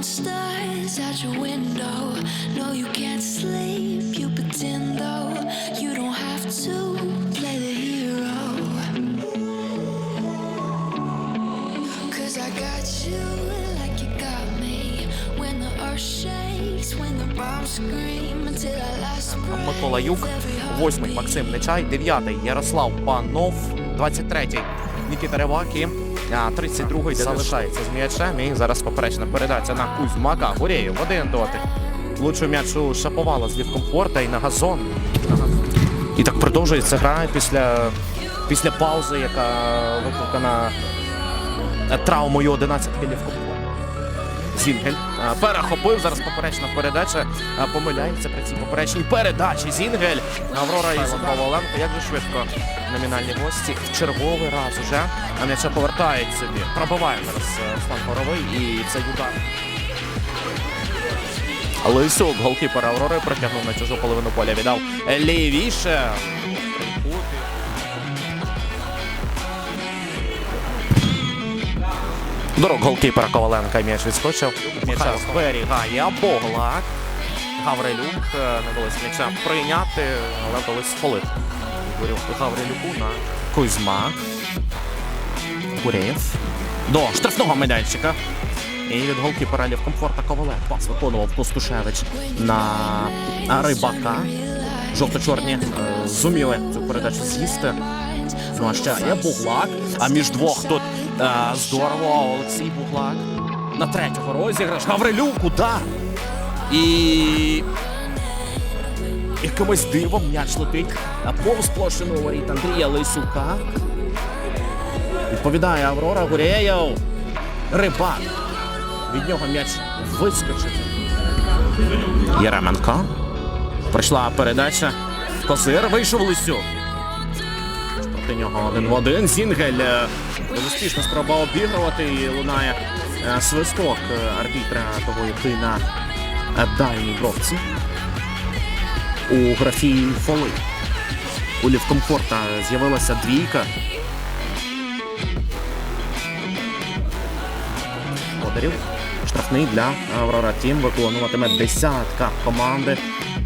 monsters out your window. No, you can't sleep. You pretend though you don't have to play the hero. Cause I got you like you got me. When the earth shakes, when the bombs scream until our last breath. Микола Юк, every Максим Нечай, дев'ятий Ярослав Панов, 23-й Нікіта Ревакі. а, 32-й залишається з м'ячем. І зараз поперечна передача на Кузьмака. Гурєєв один дотик. Влучив м'яч у Шаповала з лівкомфорта і на газон. І так продовжується гра після, після паузи, яка викликана е, травмою 11 лівкомфорта. Зінгель перехопив. Зараз поперечна передача. Помиляється при цій поперечній передачі. Зінгель. Аврора і Коваленко. Як же швидко номінальні гості. В черговий раз уже. М'яча повертають собі. Пробиває зараз е, Руслан Хоровий і це удар. Лисюк, голкіпер Аврори, протягнув на чужу половину поля. Віддав лівіше. Дорог голкіпера Коваленка м'яч відскочив. М'яча зберігає Боглак. Гаврилюк е, не вдалося м'яча прийняти, але вдалося схолити. Ігорю Гаврилюку на Кузьма. Гурєєв. До штрафного майданчика. І від голкіпера Лівкомфорта Ковалев. Пас виконував Костушевич на Рибака. Жовто-чорні е, зуміли цю передачу з'їсти. Ну а ще є Буглак. А між двох тут е, здорово Олексій Буглак. На третього розіграш. Гаврилюк, удар. І якимось дивом м'яч летить повз площину воріт Андрія Лисюка. Відповідає Аврора Гурєєв. Рибак. Від нього м'яч вискочить. Єременко. Прийшла передача. Козир вийшов Лисюк. Проти нього один в один. Зінгель е, безуспішно спроба обігрувати і лунає е, свисток е, арбітра того, який на дальній бровці. У графі фоли. У Лівкомфорта з'явилася двійка. Подарів. Штрафний для Аврора Тім виконуватиме десятка команди.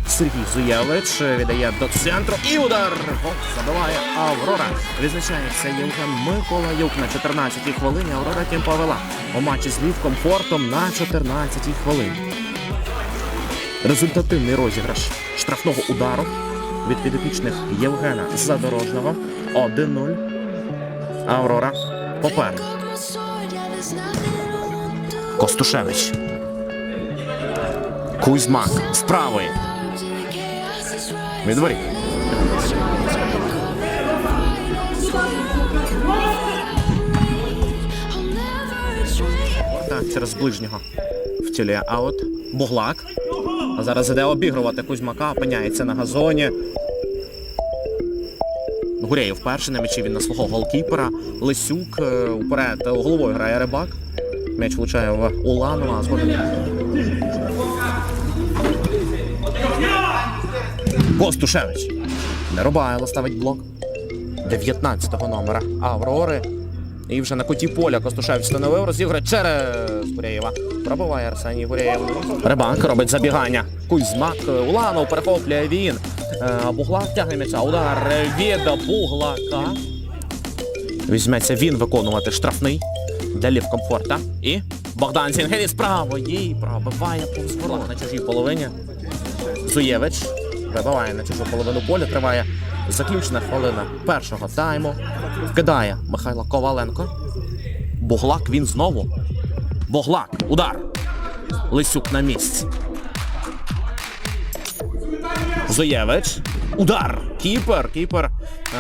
Сергій Зуєвич віддає до центру і удар. Гол забиває Аврора. Відзначається Євген Миколаюк на 14-й хвилині. Аврора Тім повела у матчі з Лівкомфортом на 14-й хвилині. Результативний розіграш штрафного удару від підопічних Євгена Задорожного 1-0. Аврора попереду. Костушевич. Кузьмак з правої. Від retreat. Так, через ближнього втілює аут. Буглак. А зараз іде обігрувати Кузьмака, опиняється на газоні. Гурєєв перший на м'ячі він на свого голкіпера. Лисюк е, уперед головою грає рибак. М'яч влучає в Уланова. Згодом. Костушевич. Нерубайло ставить блок. 19-го номера Аврори. І вже на куті поля Костушевич встановив розіграє через Гурєєва. Пробиває Арсеній Гурєєв. Рибак робить забігання. Кузьмак Уланов перехоплює він. Е, Буглак тягне м'яча. Удар від Буглака. Візьметься він виконувати штрафний для лівкомфорта. І Богдан Зінгелі з правої пробиває повз ворот на чужій половині. Зуєвич вибиває на чужу половину поля. Триває заключна хвилина першого тайму. Вкидає Михайло Коваленко. Буглак він знову. Буглак. Удар. Лисюк на місці. Зуєвич. Удар. Кіпер. Кіпер.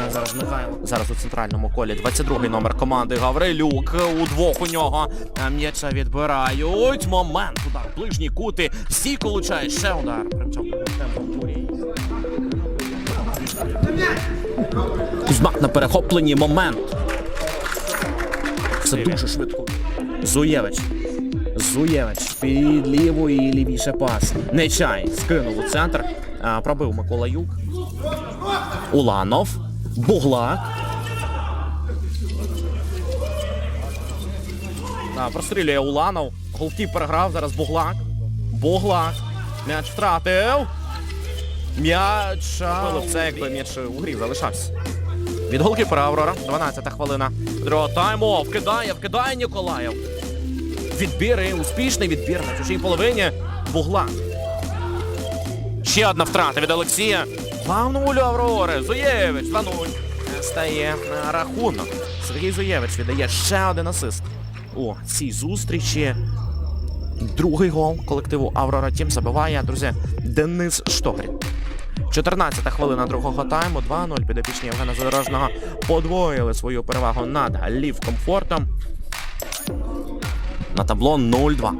Е, Зараз Михайло. Зараз у центральному колі. 22-й номер команди Гаврилюк. У двох у нього е, м'яча відбирають. Момент. Удар. Ближні кути. Стійко влучає. Ще удар. Примчав темпом. Кузьмак на перехопленні. Момент. Це дуже швидко. Зуєвич. Зуєвич під лівою і лівіше пас. Нечай скинув у центр. А, пробив Микола Юк. Уланов. Буглак. А, прострілює Уланов. Голкіпер грав, зараз Буглак. Буглак. М'яч втратив. М'яч. а, Це якби м'яч у грі залишався. Від голкіпера Аврора. 12-та хвилина. Другого тайму. Вкидає, вкидає Ніколаєв. Відбір і успішний відбір на чужій половині. Буглак. Ще одна втрата від Олексія. 2-0 Аврори. Зуєвич 2-0. Стає рахунок. Сергій Зуєвич віддає ще один асист. У цій зустрічі. Другий гол колективу Аврора Тім забиває, друзі, Денис Штогрін. 14 хвилина другого тайму. 2-0 підопічні Євгена Задорожного подвоїли свою перевагу над Лів комфортом. На табло 0-2.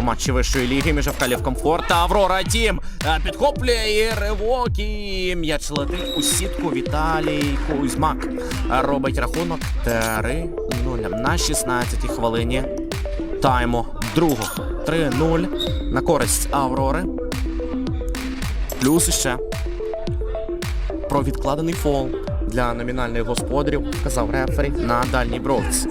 У матчі вищої ліги між ФК Комфорт та Аврора Тім Е, підхоплює і ривок і м'яч летить у сітку Віталій Кузьмак. Робить рахунок 3-0 на 16-й хвилині тайму другого. 3-0 на користь Аврори. Плюс іще про відкладений фол для номінальних господарів вказав рефері на дальній бровці.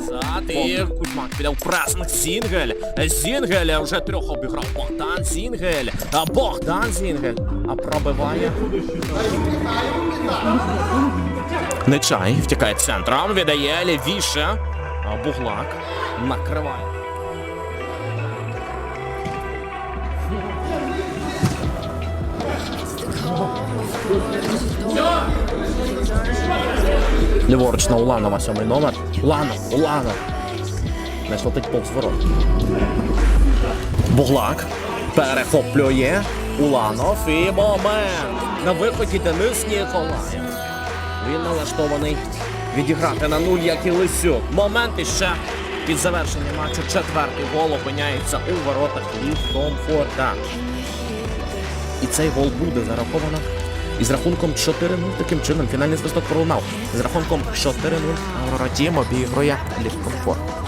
І Кузьмак підав пресинг Зінгель. Зінгель вже трьох обіграв Богдан Зінгель. Богдан Зінгель. А пробиває. Нечай втікає центром, віддає лівіше. Буглак накриває. Ліворуч на Уланова, сьомий номер. Уланов, Уланов. Не летить повз ворот. Буглак перехоплює Уланов і момент. На виході Денис Ніколаєв. Він налаштований відіграти на нуль, як і Лисюк. Момент іще під завершення матчу. Четвертий гол опиняється у воротах від комфорта. І цей гол буде зараховано. Із рахунком 4-0 таким чином фінальний свисток пролунав. З рахунком 4-0 Аврора Тім обігрує Лів Комфорт.